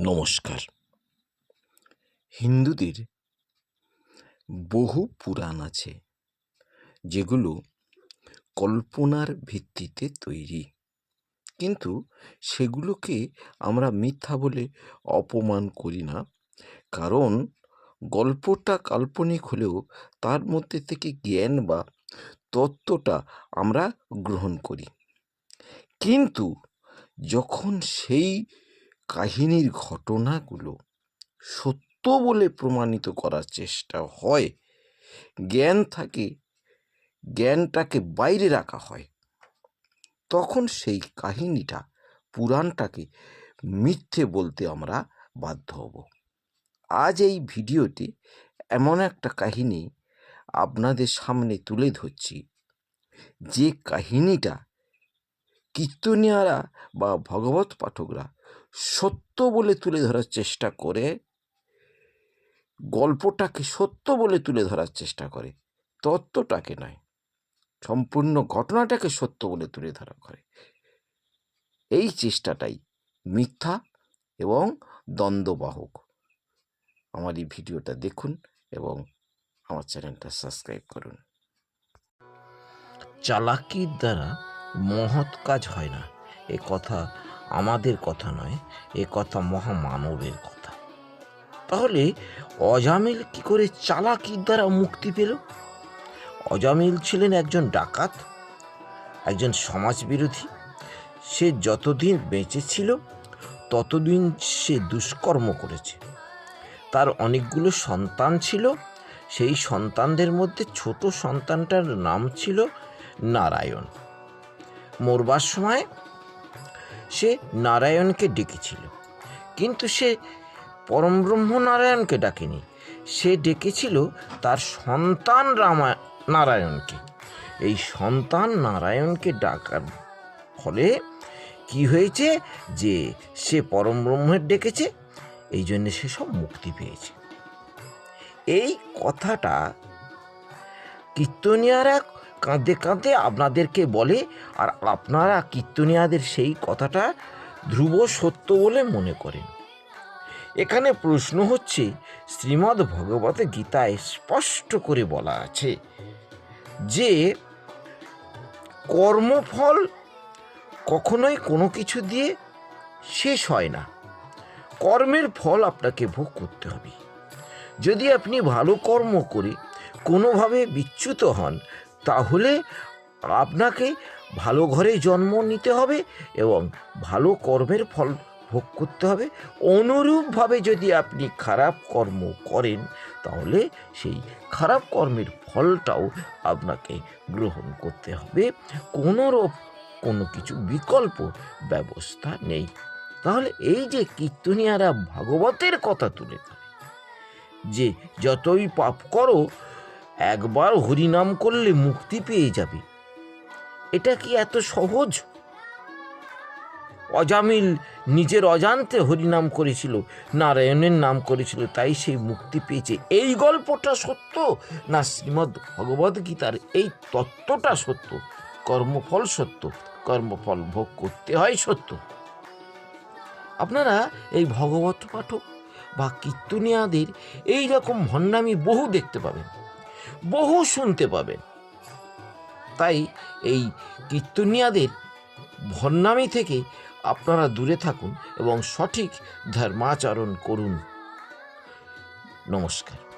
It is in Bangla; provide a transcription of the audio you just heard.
নমস্কার। হিন্দুদের বহু পুরাণ আছে, যেগুলো কল্পনার ভিত্তিতে তৈরি। কিন্তু সেগুলোকে আমরা মিথ্যা বলে অপমান করি না, কারণ গল্পটা কাল্পনিক হলেও তার মধ্যে থেকে জ্ঞান বা তত্ত্বটা আমরা গ্রহণ করি। কিন্তু যখন সেই কাহিনীর ঘটনাগুলো সত্য বলে প্রমাণিত করার চেষ্টা হয়। জ্ঞান থাকে, জ্ঞানটাকে বাইরে রাখা হয়। তখন সেই কাহিনীটা, পুরাণটাকে মিথ্যে বলতে আমরা বাধ্য হব। আজ এই ভিডিওতে এমন একটা কাহিনী আপনাদের সামনে তুলে ধরছি। যে কাহিনীটা কীর্তনিয়ারা বা ভগবত পাঠকরা সত্য বলে তুলে ধরার চেষ্টা করে, গল্পটাকে সত্য বলে তুলে ধরার চেষ্টা করে, তত্ত্বটাকে নয়, সম্পূর্ণ ঘটনাটাকে সত্য বলে তুলে ধরা করে। এই চেষ্টাটাই মিথ্যা এবং দ্বন্দ্ববাহক। আমার এই ভিডিওটা দেখুন এবং আমার চ্যানেলটা সাবস্ক্রাইব করুন। চালাকির দ্বারা মহৎ কাজ হয় না। এ কথা আমাদের কথা নয়, এ কথা মহামানবের কথা। তাহলে অজামিল কি করে চালাকির দ্বারা মুক্তি পেল? অজামিল ছিলেন একজন ডাকাত, একজন সমাজবিরোধী। সে যতদিন বেঁচে ছিল, ততদিন সে দুষ্কর্ম করেছে। তার অনেকগুলো সন্তান ছিল, সেই সন্তানদের মধ্যে ছোট সন্তানটার নাম ছিল নারায়ণ। মরবার সময় সে নারায়ণকে ডেকেছিল। কিন্তু সে পরমব্রহ্ম নারায়ণকে ডাকেনি। সে ডেকেছিল তার সন্তান রামা, নারায়ণকে। এই সন্তান নারায়ণকে ডাকার ফলে কি হয়েছে যে সে পরম ব্রহ্মের ডেকেছে, এই জন্যে সে সব মুক্তি পেয়েছে। এই কথাটা কীর্তনিয়ারা কাঁদতে কাঁদতে আপনাদেরকে বলে, আর আপনারা কীর্তনিয়াদের সেই কথাটা ধ্রুব সত্য বলে মনে করেন। এখানে প্রশ্ন হচ্ছে, শ্রীমদ্ ভগবত গীতায় স্পষ্ট করে বলা আছে যে, কর্মফল কখনোই কোনো কিছু দিয়ে শেষ হয় না। কর্মের ফল আপনাকে ভোগ করতে হবে। যদি আপনি ভালো কর্ম করে কোনোভাবে বিচ্যুত হন তাহলে আপনাকে ভালো ঘরে জন্ম নিতে হবে এবং ভালো কর্মের ফল ভোগ করতে হবে। অনুরূপভাবে যদি আপনি খারাপ কর্ম করেন, তাহলে সেই খারাপ কর্মের ফলটাও আপনাকে গ্রহণ করতে হবে। কোনোরূপ কোনো কিছু বিকল্প ব্যবস্থা নেই। তাহলে এই যে কীর্তনিয়ারা ভাগবতের কথা তুলে যে যতই পাপ করো একবার হরিনাম করলে মুক্তি পেয়ে যাবে। এটা কি এত সহজ? অজামিল নিজের অজান্তে হরিনাম করেছিল, নারায়ণের নাম করেছিল, তাই সেই মুক্তি পেয়েছে। এই গল্পটা সত্য না শ্রীমদ্ ভগবদ গীতার এই তত্ত্বটা সত্য? কর্মফল সত্য, কর্মফল ভোগ করতে হয় সত্য। আপনারা এই ভগবত পাঠক বা কীর্তনিয়াদের এই রকম ভণ্ডামি বহু দেখতে পাবেন। বহু শুনতে পাবেন। তাই এই কীর্তনিয়াদের ভন্নামি থেকে আপনারা দূরে থাকুন এবং সঠিক ধর্মাচরণ করুন। নমস্কার।